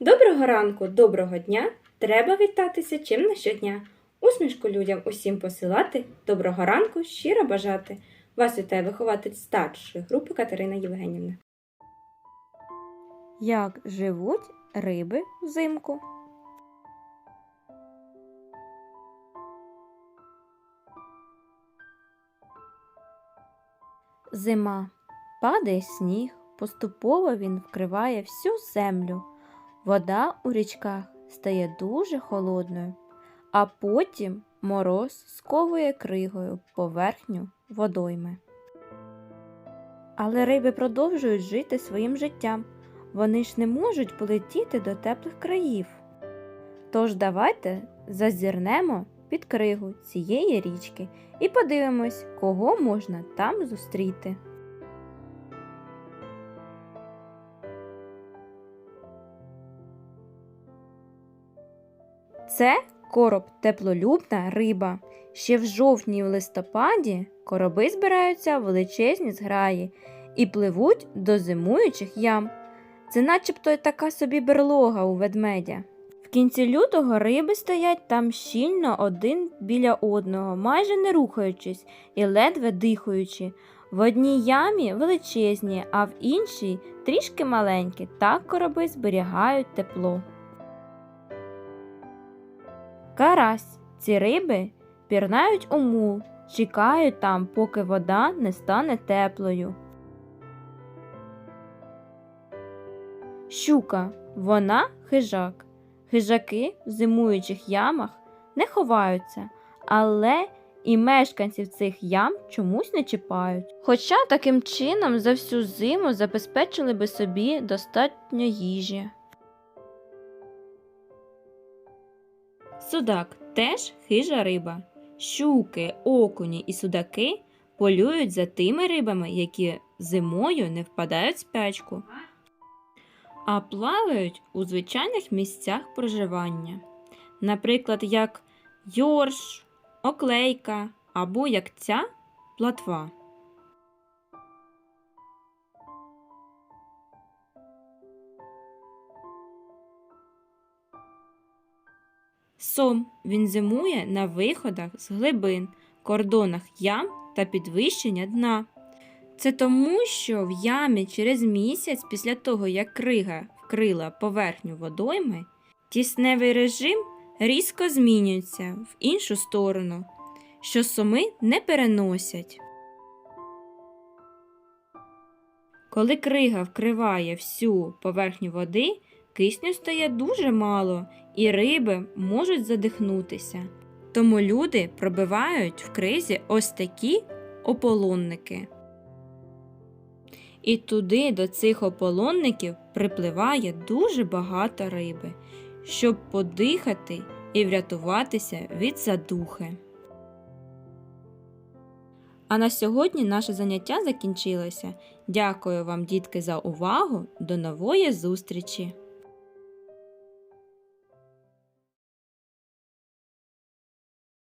Доброго ранку, доброго дня! Треба вітатися чим на щодня. Усмішку людям усім посилати, доброго ранку, щиро бажати. Вас вітає вихователь старшої групи Катерина Євгенівна. Як живуть риби взимку? Зима. Падає сніг, поступово він вкриває всю землю. Вода у річках стає дуже холодною, а потім мороз сковує кригою поверхню водойми. Але риби продовжують жити своїм життям. Вони ж не можуть полетіти до теплих країв. Тож давайте зазирнемо під кригу цієї річки і подивимось, кого можна там зустріти. Це короб теплолюбна риба. Ще в жовтні і листопаді короби збираються в величезні зграї і пливуть до зимуючих ям. Це начебто така собі берлога у ведмедя. В кінці лютого риби стоять там щільно один біля одного, майже не рухаючись і ледве дихаючи. В одній ямі величезні, а в іншій трішки маленькі. Так короби зберігають тепло. Карась. Ці риби пірнають у мул, чекають там, поки вода не стане теплою. Щука. Вона хижак. Хижаки в зимуючих ямах не ховаються, але і мешканців цих ям чомусь не чіпають. Хоча таким чином за всю зиму забезпечили би собі достатньо їжі. Судак теж хижа риба. Щуки, окуні і судаки полюють за тими рибами, які зимою не впадають в спячку, а плавають у звичайних місцях проживання. Наприклад, як йорш, оклейка або як ця платва. Сом він зимує на виходах з глибин, кордонах ям та підвищення дна. Це тому, що в ямі через місяць після того, як крига вкрила поверхню водойми, тісневий режим різко змінюється в іншу сторону, що соми не переносять. Коли крига вкриває всю поверхню води, кисню стає дуже мало, і риби можуть задихнутися. Тому люди пробивають в кризі ось такі ополонники. І туди до цих ополонників припливає дуже багато риби, щоб подихати і врятуватися від задухи. А на сьогодні наше заняття закінчилося. Дякую вам, дітки, за увагу. До нової зустрічі!